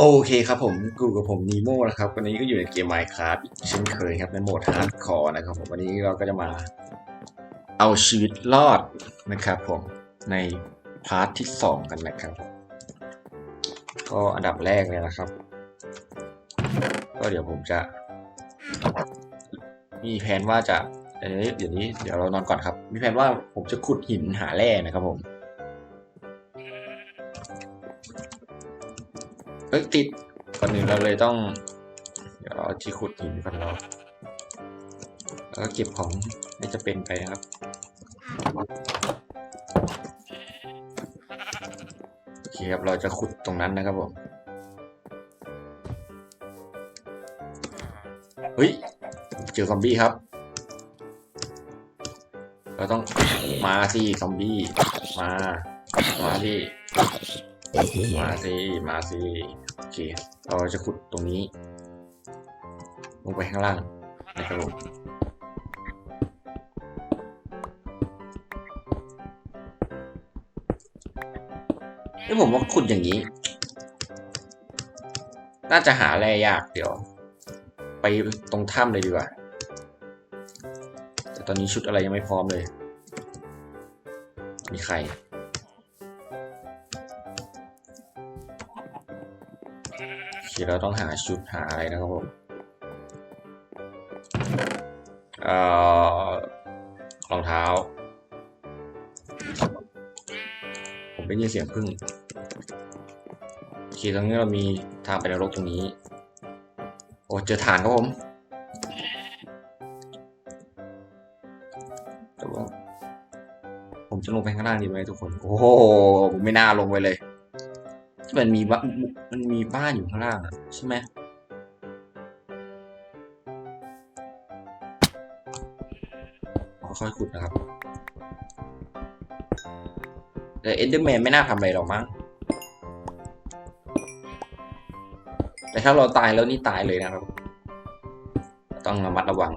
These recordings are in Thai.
โอเคครับผมกูกับผมนีโม่นะครับวันนี้ก็อยู่ในเกม Minecraft อีกเช่นเคยครับในโหมดฮาร์ดคอร์นะครับผมวันนี้เราก็จะมาเอาชีวิตรอดนะครับผมในพาร์ทที่สองกันนะครับ ก็อันดับแรกเลยนะครับ ก็เดี๋ยวผมจะ มีแผนว่าจะเอ้ยเดี๋ยวนี้เดี๋ยวเรานอนก่อนครับ มีแผนว่าผมจะขุดหินหาแร่นะครับผม เอ้ยติดก่อนหนึ่งเราเลยต้อง เดี๋ยวเราเอาที่ขุดหินก่อนเราแล้วก็เก็บของไม่จะเป็นไปนะครับ โอเคครับ เราจะขุดตรงนั้นนะครับผม เฮ้ย เจอซอมบี้ครับ เราต้องมาสิซอมบี้ มา มาสิมาสิมาสิ อเคเราจะขุดตรงนี้ ลงไปข้างล่างนะครับผมนี่ผมว่าขุดอย่างนี้ น่าจะหาแร่ยากเดี๋ยว ไปตรงถ้ำเลยดีกว่า แต่ตอนนี้ชุดอะไรยังไม่พร้อมเลย มีใคร โอเคเราต้องหาชุดหาอะไรนะครับผมเอ่อรองเท้า ผมได้ยินเสียงพึ่งโอเคตรงนี้เรามีทางไปนรกตรงนี้ โอ้เจอฐานครับผมผมจะลงไปข้างล่างดีไหมทุกคน โอ้โห ผมไม่น่าลงไปเลย มันมีบ้านมันมีบ้านอยู่ข้างล่างใช่ไหมค่อยขุดนะครับแต่เอ็นเดอร์แมนไม่น่าทำอะไรหรอกมั้ง แต่ถ้าเราตายแล้วนี่ตายเลยนะครับ ต้องระมัดระวัง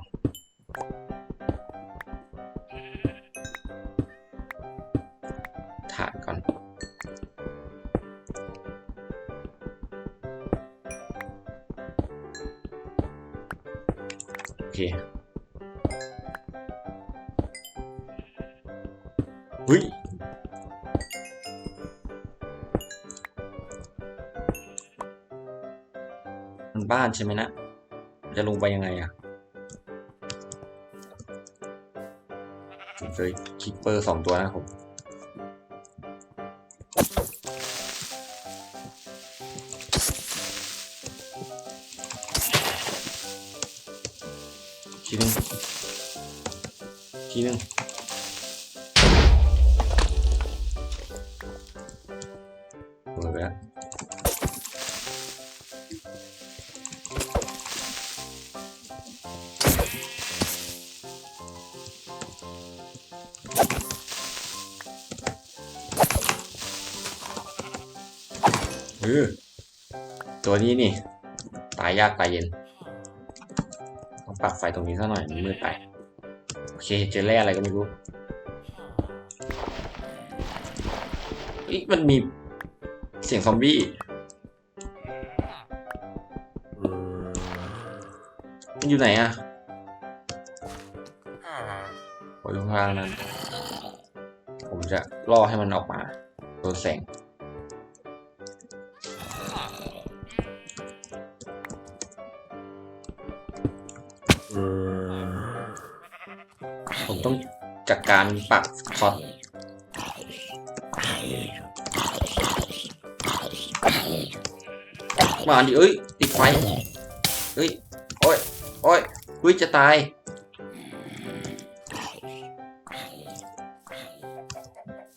เฮ้ยมันบ้านใช่ไหมนะ จะลงไปยังไงอะผมเจอคิปเปอร์สองตัวนะผมทีหนึงทีหนึง เออตัวนี้นี่ ตายยากตายเย็น ต้องปรับไฟตรงนี้ซะหน่อยมันมืดไป โอเค เจอแร่อะไรก็ไม่รู้อีกมันมีเสียงซอมบี้มันอยู่ไหนอะโอ้ยข้างล่างนั้น ผมจะล่อให้มันออกมา โดนแสง การปักท็อตมาดิเอ้ย ติดไฟเฮ้ย โอ้ย โอ้ยเฮ้ย จะตาย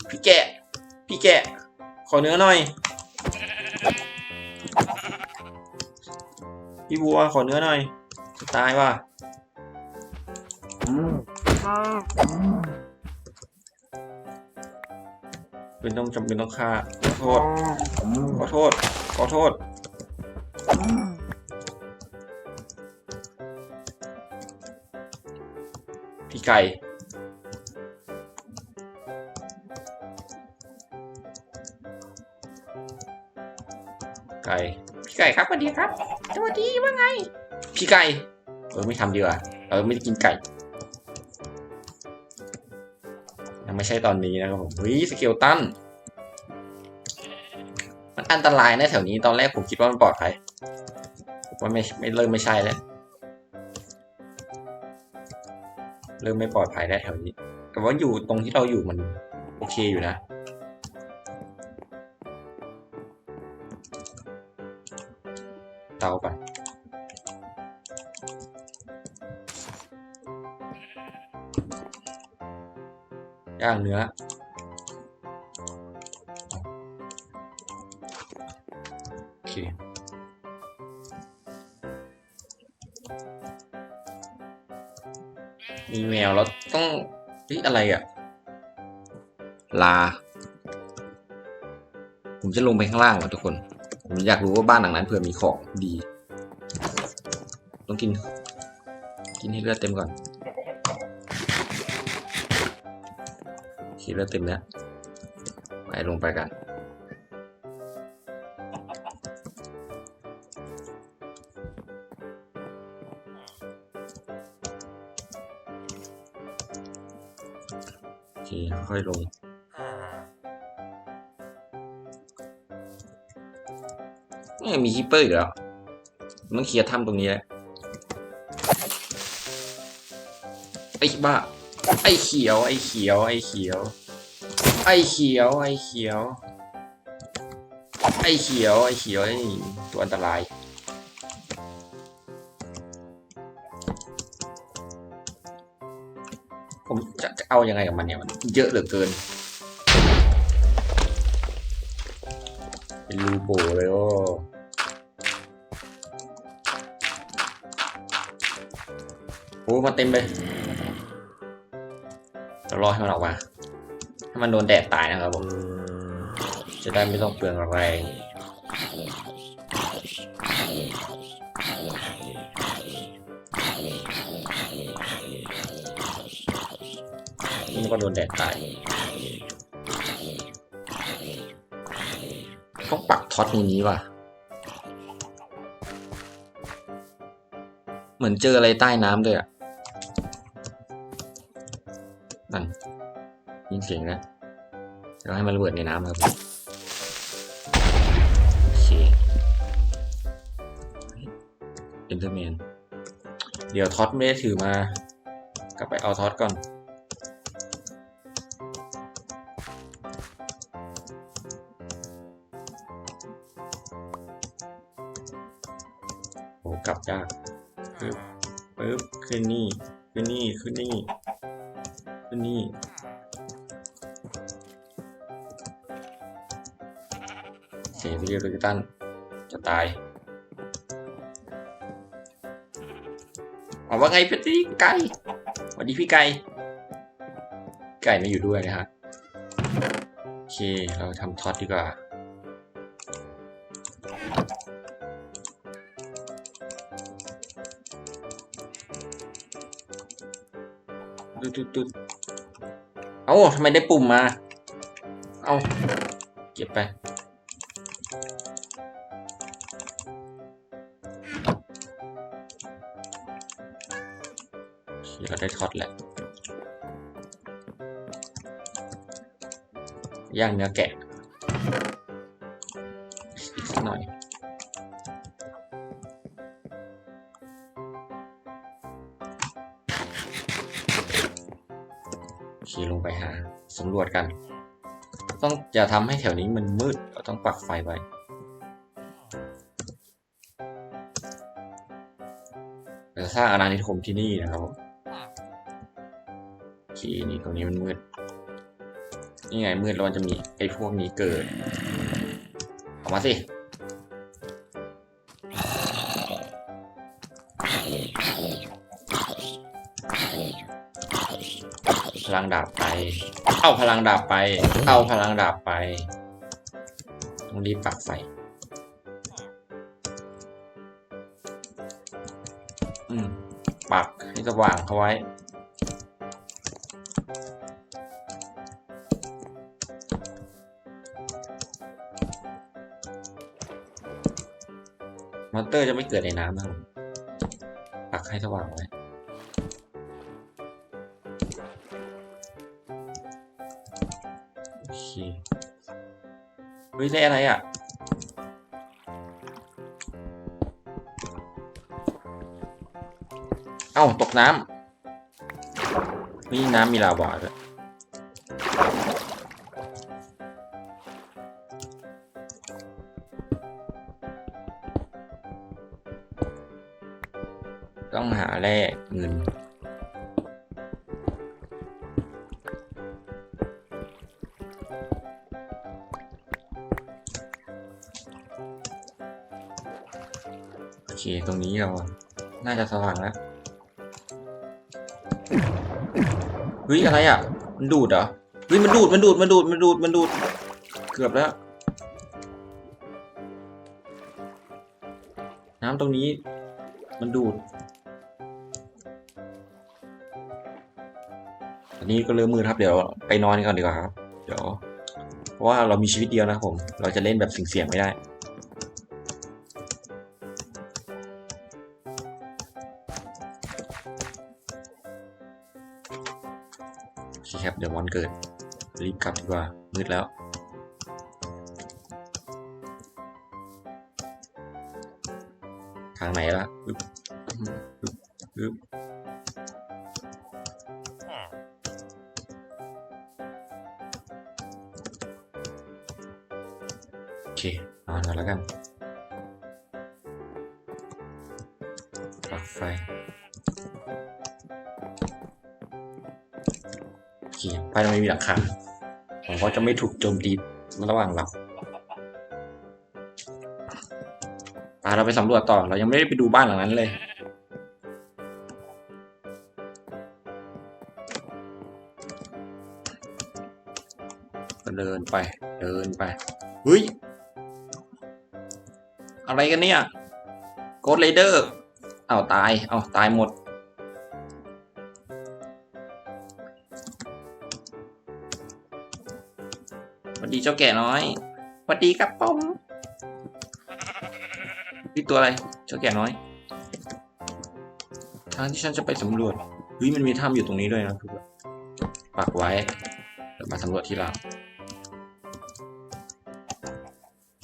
พี่แกะ พี่แกะ ขอเนื้อหน่อย พี่บัว ขอเนื้อหน่อย จะตายว่ะ เป็นต้องจำเป็นต้องฆ่าขอโทษขอโทษขอโทษพี่ไก่ไก่พี่ไก่ครับสวัสดีครับสวัสดีว่าไง พี่ไก่เออไม่ทำดีกว่าเออไม่ได้กินไก่ ไม่ใช่ตอนนี้นะครับผมวิสเกลตันมันอันตรายนะแถวนี้ตอนแรกผมคิดว่ามันปลอดภัยว่าไม่ไม่เริ่มไม่ใช่แล้ว เริ่มไม่ปลอดภัยแล้วแถวนี้ แต่ว่าอยู่ตรงที่เราอยู่มันโอเคอยู่นะเตาไป ย่างเนื้อ โอเค มีแมวแล้วต้องเฮ้ยอะไรอะ ลา ผมจะลงไปข้างล่างว่ะทุกคน ผมอยากรู้ว่าบ้านหลังนั้นเผื่อมีของดี ต้องกิน กินให้เลือดเต็มก่อน ขีดเลือดเต็มแล้วไปลงไปกัน โอเค ค่อยลงนี่มีฮิปเปอร์อีกแล้วมันเคลียร์ถ้ำตรงนี้แล้วไอ้บ้า ไอ้เขียว ไอ้เขียว ไอ้เขียว ไอ้เขียว ไอ้เขียว ไอ้เขียว ไอ้เขียวไอ้ตัวอันตราย ผมจะเอายังไงกับมันเนี่ยมันเยอะเหลือเกิน เป็นรูโบเลยโอ้โอ้มาเต็มเลย จะรอให้มันออกมาให้มันโดนแดดตายนะครับผมจะได้ไม่ต้องเปลืองแรงนี่มันก็โดนแดดตายต้องปักท็อตในนี้ว่ะ เหมือนเจออะไรใต้น้ำด้วยอะ ยินเสียงนะเราให้มันระเบิดในน้ำครับโอเคเอ็นเตอร์แมนเดี๋ยวท็อตไม่ได้ถือมากลับไปเอาท็อตก่อน ที่รียกตันจะตายบอกว่าไงพี่ไก่สวัสดีพี่ไก่ ไก่ไม่อยู่ด้วยนะฮะโอเค เราทำท็อตดีกว่าตุ๊ดตุ๊ดตุ๊ดเอ้าทำไมได้ปุ่มมา เอ้าเก็บไป ได้ท็อตแหล้วย่างเนื้อแกะอีกสักหน่อย ขี่ลงไปหาสำรวจกัน ต้องอย่าทำให้แถวนี้มันมืดเราต้องปักไฟไว้เราจะสร้างอาณานิคมที่นี่นะครับ เคนี่ตรงนี้มันมืด นี่ไงมืดแล้วมันจะมีไอ้พวกนี้เกิด ออกมาสิพลังดาบไป เอาพลังดาบไป เอาพลังดาบไป ต้องรีบปักไฟอืมปักให้สว่างเขาไว้ อนเตอร์จะไม่เกิดในน้ำนะครับปักให้สว่างไว้โอเคเฮ้ยได้อะไรอะเอ้าตกน้ำนี่น้ำมีลาวาด้วย ต้องหาแร่เงิน โอเค ตรงนี้เรา น่าจะสว่างแล้วเฮ้ย อะไรอะ มันดูดเหรอเฮ้ย มันดูด มันดูด มันดูด มันดูด มันดูด เกือบแล้ว น้ำตรงนี้ มันดูด อันนี้ก็เริ่มมืดครับ เดี๋ยวไปนอนก่อนดีกว่าครับ เดี๋ยว เพราะว่าเรามีชีวิตเดียวนะครับผม เราจะเล่นแบบเสี่ยงๆไม่ได้โอเคครับเดี๋ยววันเกิด รีบกลับดีกว่า มืดแล้ว ทางไหนล่ะปึ๊บปึ๊บปึ๊บ เคนอนกันแล้วกันปลั๊กไฟโอเคบ้านไม่มีหลังคาผมก็จะไม่ถูกโจมตีระหว่างเราพาเราไปสำรวจต่อ เรายังไม่ได้ไปดูบ้านหลังนั้นเลย เดินไป เดินไป เฮ้ย อะไรกันเนี่ยโกดเลเดอร์เอาตายเอาตายหมดสวัสดีเจ้าแก่น้อยสวัสดีครับผมนี่ตัวอะไร เจ้าแก่น้อย ทางที่ฉันจะไปสำรวจเฮ้ยมันมีถ้ำอยู่ตรงนี้ด้วยนะคือแบบปักไว้เดี๋ยวมาสำรวจที่หลัง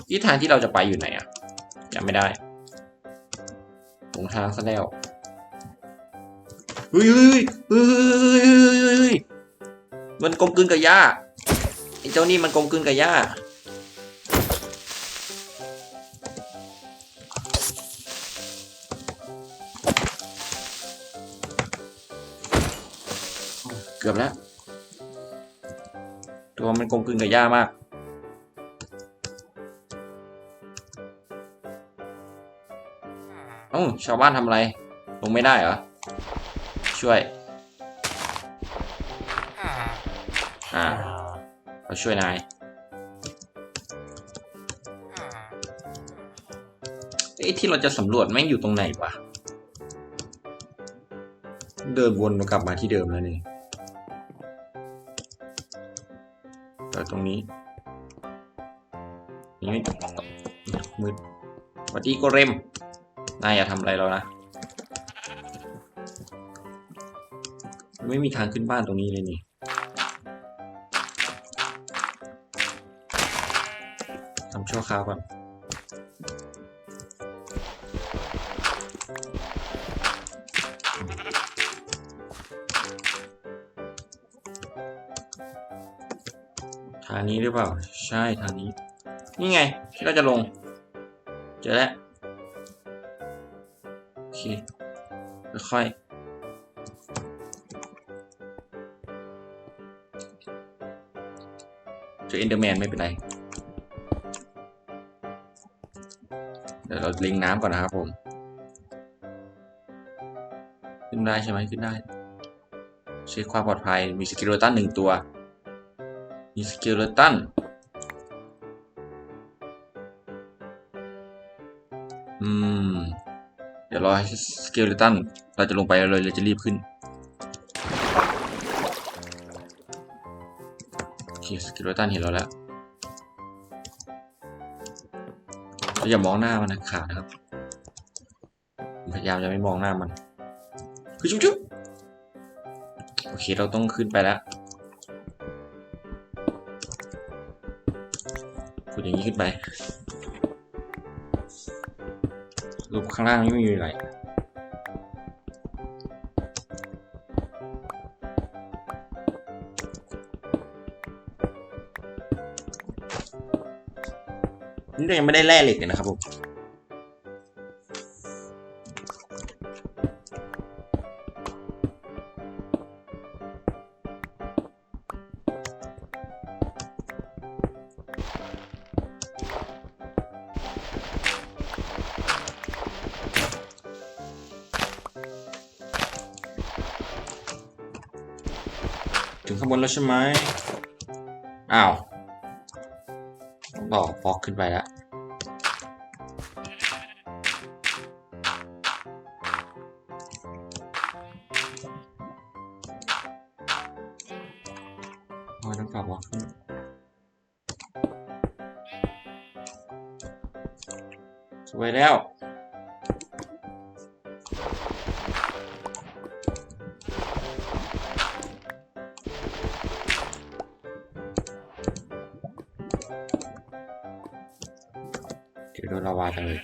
ที่ทางที่เราจะไปอยู่ไหนอะำไม่ได้หลงทางซะแล้วเฮ้ยเฮ้ยเฮ้ยมันกลมกลืนกับหญ้าไอ้เจ้านี่มันกลมกลืนกับหญ้าเกือบแล้ว ตัวมันกลมกลืนกับหญ้ามาก อ้าชาวบ้านทำอะไร ลงไม่ได้เหรอ ช่วย อ่าเราช่วยนาย ไอ้ที่เราจะสำรวจแม่งอยู่ตรงไหนวะ เดินวนกลับมาที่เดิมแล้วนี่แต่ตรงนี้นี่ม่มืดสวัสดีโกเรม นายอย่าทำอะไรเรานะ ไม่มีทางขึ้นบ้านตรงนี้เลยนี่ ทำชั่วคราวก่อนทางนี้หรือเปล่า ใช่ทางนี้ นี่ไงที่เราจะลง เจอแล้ว เคค่อยเจอเอนเดอร์แมนไม่เป็นไร เดี๋ยวเราล็งน้ำก่อนนะครับผม ขึ้นได้ใช่ไหมขึ้นได้ เช็คความปลอดภัย มีสกิลตันหนึ่งตัว มีสกิลตันอืม เดี๋ยวรอให้สเกิลตันเราจะลงไปเลยเราจะรีบขึ้นโอเคสเกิลตันเห็นเราแล้วเราอย่ามองหน้ามันนะขาดนะครับ พยายามจะไม่มองหน้ามันคือชุบชุบโอเคเราต้องขึ้นไปแล้วขุดอย่างนี้ขึ้นไปูข้างล่างนี่ไม่มีอะไรนี่เรายังไม่ได้แร่เหล็กเลยนะครับผม ข้างบนแล้วใช่ไหมอ้าวต้องต่อฟอกขึ้นไปแล้ว เดี๋ยวโดนลาวาจังเลย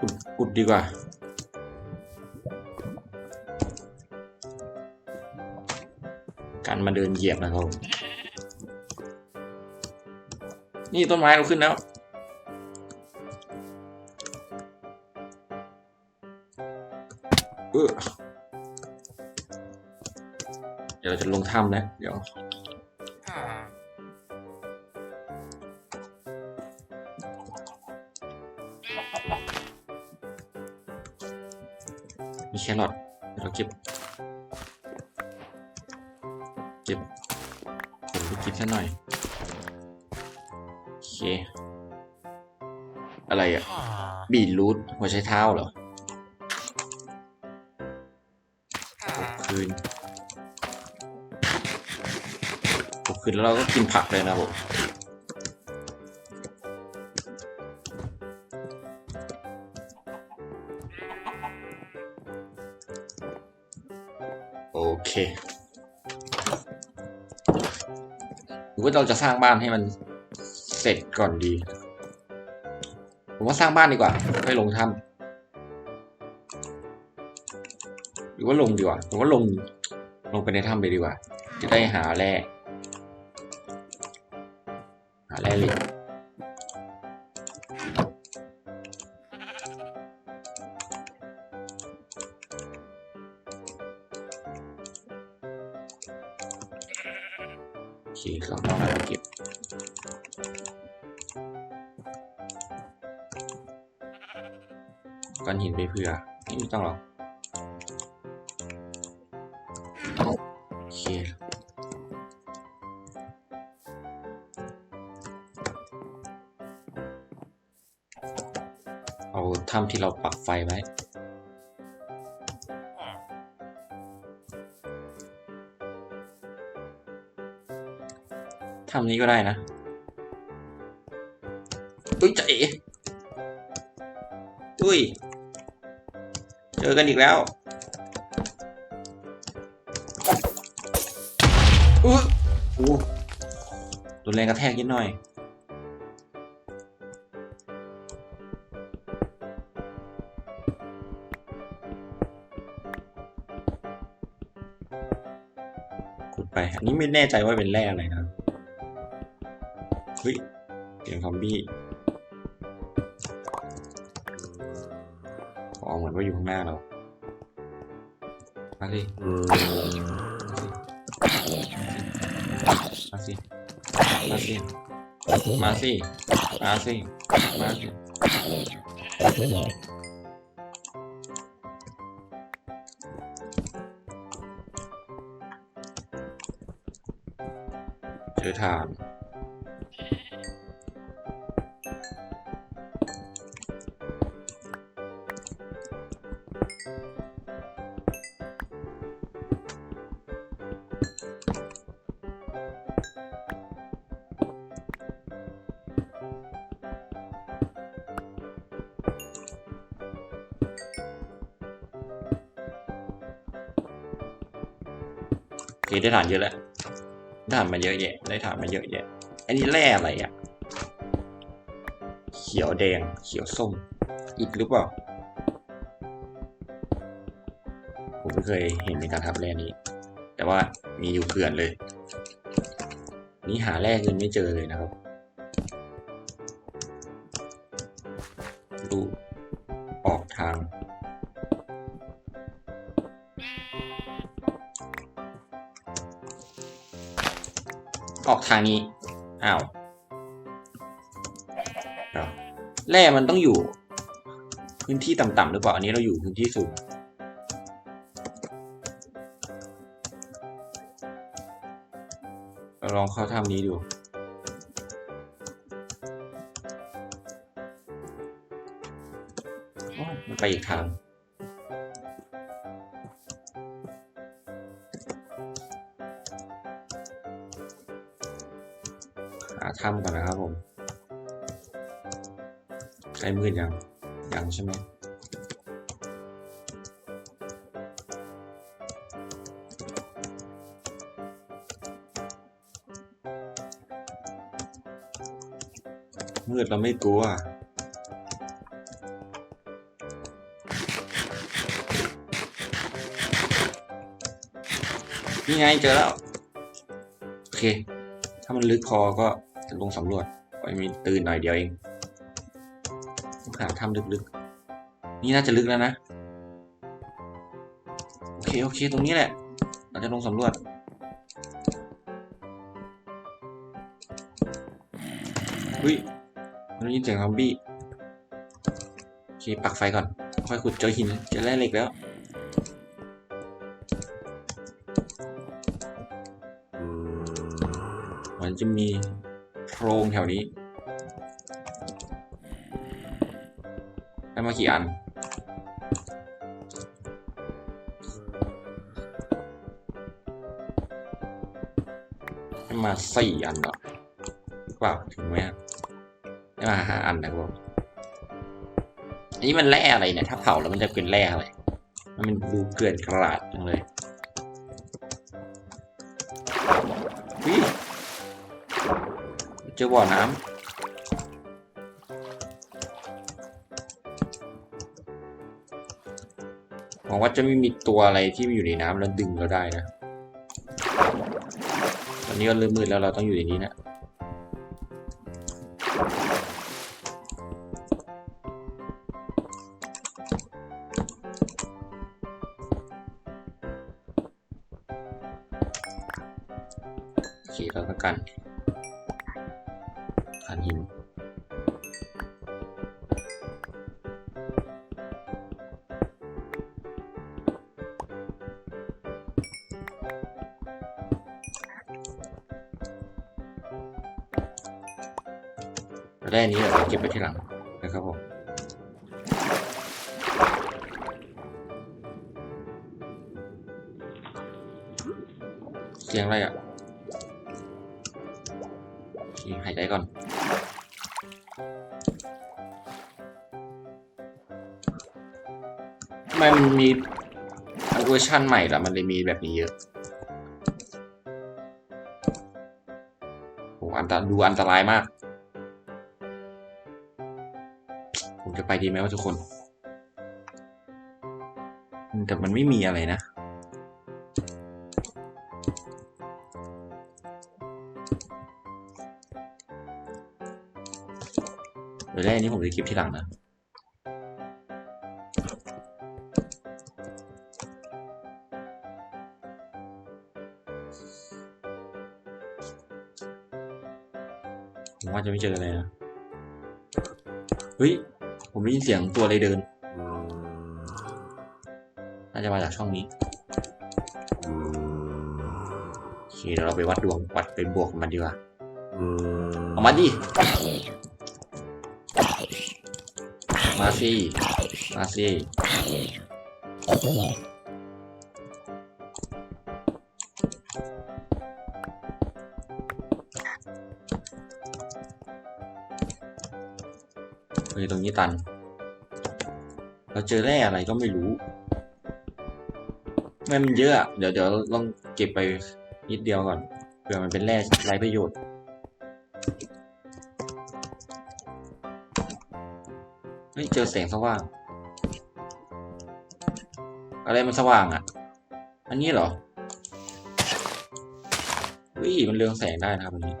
อุดอุดดีกว่า การมาเดินเหยียบนะครับผมนี่ต้นไม้เราขึ้นแล้วเออเดี๋ยวเราจะลงถ้ำนะ เดี๋ยว แครอทเราเก็บ เก็บผลไปกินซะหน่อย โอเค อะไรอะบีทรูทหัวใช้เท้าเหรอคืนคืนแล้วเราก็กินผักเลยนะผม รือว่าเราจะสร้างบ้านให้มันเสร็จก่อนดี ผมว่าสร้างบ้านดีกว่าค่อยลงถ้ำหรือว่าลงดีกว่าผมว่าลงลงไปในถ้ำไปดีกว่า จะได้หาแร่หาแร่เหล็ก ก้อนหินไปเผื่อไม่ต้องหรอกโอเคเอาถ้ำที่เราปักไฟไว้ถ้ำนี้ก็ได้นะอุ้ยจะเอ๋ อกันอีกแล้วอุ๊ยโอ้โดนแรงกระแทกนิดหน่อย ขุดไป อันนี้ไม่แน่ใจว่าเป็นแร่อะไรนะ เฮ้ย เสียงซอมบี้ มือนว่าอยู่ข้างหน้าเรามาสิมาสิมาสิมาสิมาสิมาสิเจอฐาน คได้ฐานเยอะแล้วได้ฐานมาเยอะแยะ ได้ฐานมาเยอะแยะ อันนี้แร่อะไรอะ เขียวแดง เขียวส้มอีกหรือเปล่า ผมไม่เคยเห็นในการทำแร่นี้ แต่ว่ามีอยู่เกลื่อนเลย นี่หาแร่เงินไม่เจอเลยนะครับ ดูออกทาง ออกทางนี้ อ้าวอ้วแร่มันต้องอยู่ พื้นที่ต่ำๆหรือเปล่า อันนี้เราอยู่พื้นที่สูง เราลองเข้าถ้ำนี้ดูมันไปอีกทาง หาถ้ำก่อนนะครับผมใกล้มืดยังยังใช่ไหมมืดเราไม่กลัวนี่ไงเจอแล้ว โอเค ถ้ามันลึกพอก็ ลงสำรวจไว้มีตื่นหน่อยเดียวเองต้องหาถ้ำลึกๆ นี่น่าจะลึกแล้วนะ โอเค โอเค ตรงนี้แหละ เราจะลงสำรวจเฮ้ยมันยินเสียงซอมบี้ โอเค ปักไฟก่อน ค่อยขุดเจอหิน เจอแร่เหล็กแล้วมันจะมี รงแถวนี้ได้มากี่อัน ได้มาสี่อันหรอหรือเปล่าถึงไหมได้มาห้าอันนะครับผมอันนี้มันแร่อะไรเนี่ย ถ้าเผาแล้วมันจะเป็นแร่อะไร มันเป็นดูเกลื่อนกระดาษจังเลย อบ่อน้ำหวังว่าจะไม่มีตัวอะไรที่อยู่ในน้ำแล้วดึงเราได้นะ ตอนนี้ก็เริ่มมืดแล้วเราต้องอยู่ในนี้นะ แร่นี้เดี๋ยวเราเก็บไว้ที่หลังนะครับผมเสียงอะไรอะหายใจก่อนทำไมมันมีเวอร์ชั่นใหม่ละมันเลยมีแบบนี้เยอะโอ้อันตรดูอันตรายมาก จะไปดีไหมวะทุกคน แต่มันไม่มีอะไรนะ เดี๋ยวแรกนี้ผมจะคลิปที่หลังนะผมว่าจะไม่เจออะไรนะ เฮ้ย ผมได้ยินเสียงตัวอะไรเดิน น่าจะมาจากช่องนี้โอเคเดี๋ยวเราไปวัดดวง วัดไปบวกกับมันดีกว่าเอามาดิ มาสิ มาสิ ตรงนี้ตัน เราเจอแร่อะไรก็ไม่รู้ทำไมมันเยอะ เดี๋ยวเดี๋ยวลองเก็บไปนิดเดียวก่อน เผื่อมันเป็นแร่ไรประโยชน์ เฮ้ย เจอแสงสว่าง อะไรมันสว่างอะ อันนี้เหรอ เฮ้ย มันเรืองแสงได้นะครับอันนี้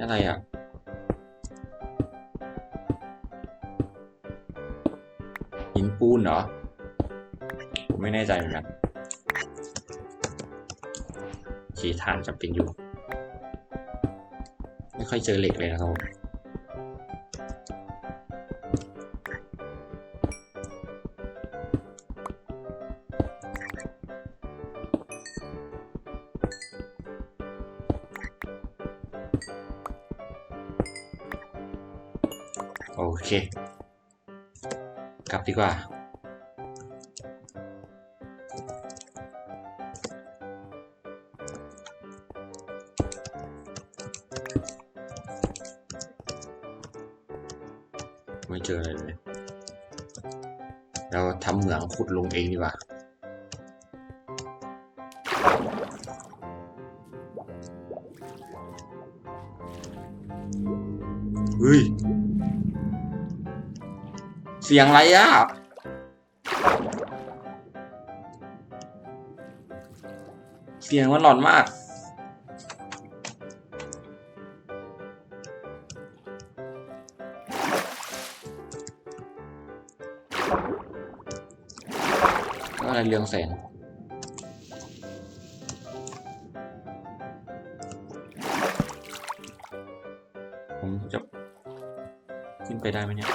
อะไรอะ ปูนเหรอ ผมไม่แน่ใจเหมือนกันขีฐานจำเป็นอยู่ ไม่ค่อยเจอเหล็กเลยนะครับผมโอเค ลับดีกว่า ไม่เจออะไรเลย เราทำเหมืองขุดลงเองดีกว่า เสียงอะไรอะเสียงมันหลอนมาก อะไรเรืองแสงผมจะขึ้นไปได้ไหมเนี่ย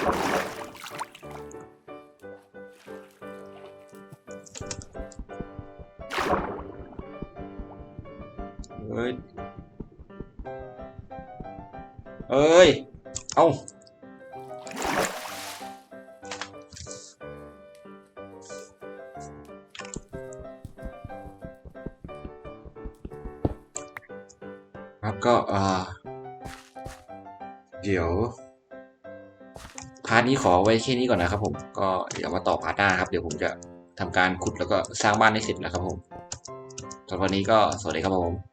อไว้แค่นี้ก่อนนะครับผมก็เดี๋ยวมาต่อพาร์ทหน้าครับเดี๋ยวผมจะทำการขุดแล้วก็สร้างบ้านให้เสร็จนะครับผมสำหรับวันนี้ก็สวัสดีครับผม